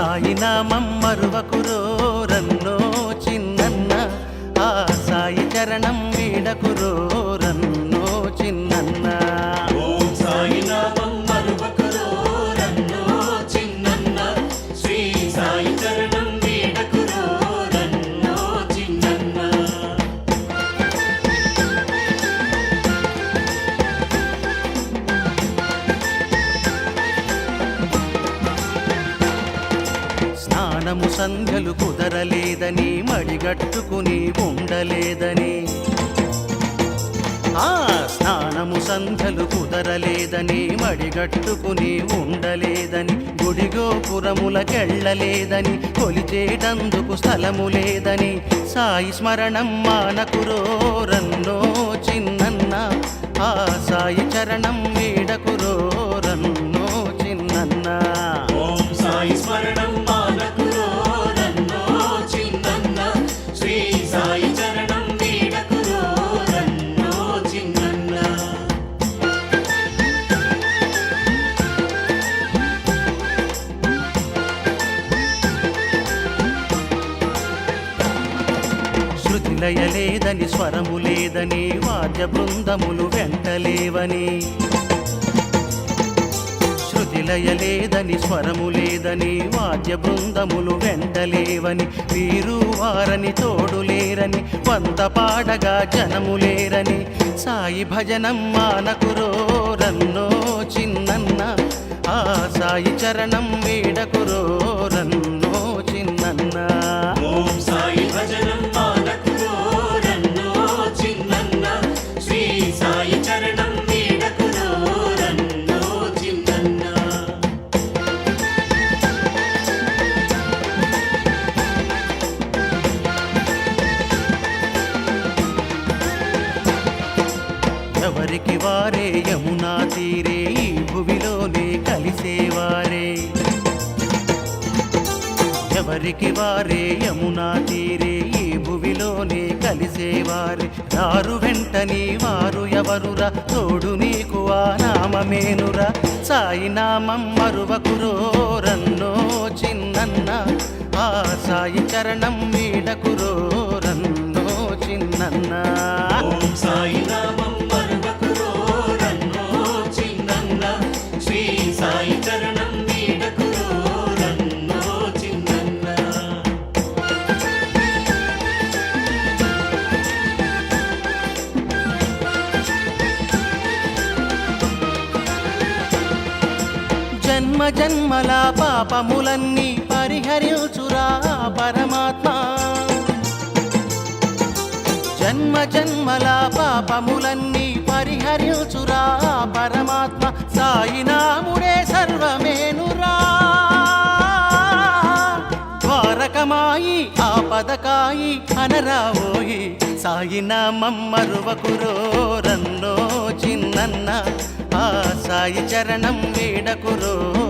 సాయి నామం మరువకురో రన్నో చిన్న ఆ సాయి చరణం మనము సంధ్యలు కుదరలేదని మడిగట్టుకుని ఉండలేదని. ఆ స్నానము సంధ్యలు కుదరలేదని మడిగట్టుకుని ఉండలేదని. గుడిగోపురములకెళ్ళలేదని కొలిచేటందుకు స్థలము లేదని. సాయి స్మరణం మానకురో శృతి లయలేదని స్వరము లేదని వాద్య బృందములు వెంటలేవని. శృతిలయలేదని స్వరము లేదని వాద్య బృందములు వెంటలేవని. వీరు వారని తోడు లేరని వంత పాడగా జనము లేరని. సాయి భజనం మానకురో రన్నో చిన్నన్న. ఆ సాయి చరణం వీడకురో రన్నో చిన్నన్న. ఓం సాయి ఎవరికి వారే? యమునా తీరే ఈ భువిలోనే కలిసేవారే. ఎవరికి వారే? యమునా తీరే ఈ భువిలోనే కలిసేవారే. దారు వెంటని వారు ఎవరురా? తోడు నీకు ఆ నామమేనురా? సాయినామం మరువకురో? రన్నో చిన్నన్న ఆ సాయి చరణం మీడకురో సాయి చరణం జన్మ జన్మల పాపములన్నీ పరిహరించురా పరమాత్మ. జన్మ జన్మల పాపములన్నీ పరిహరించురా పరమాత్మ. సాయినాముడే ద్వారకమాయి ఆపదకాయి అనరావోయి. సాయిన మమ్మరువకురో రన్నో చిన్నన్న. ఆ సాయి చరణం వీడకురో.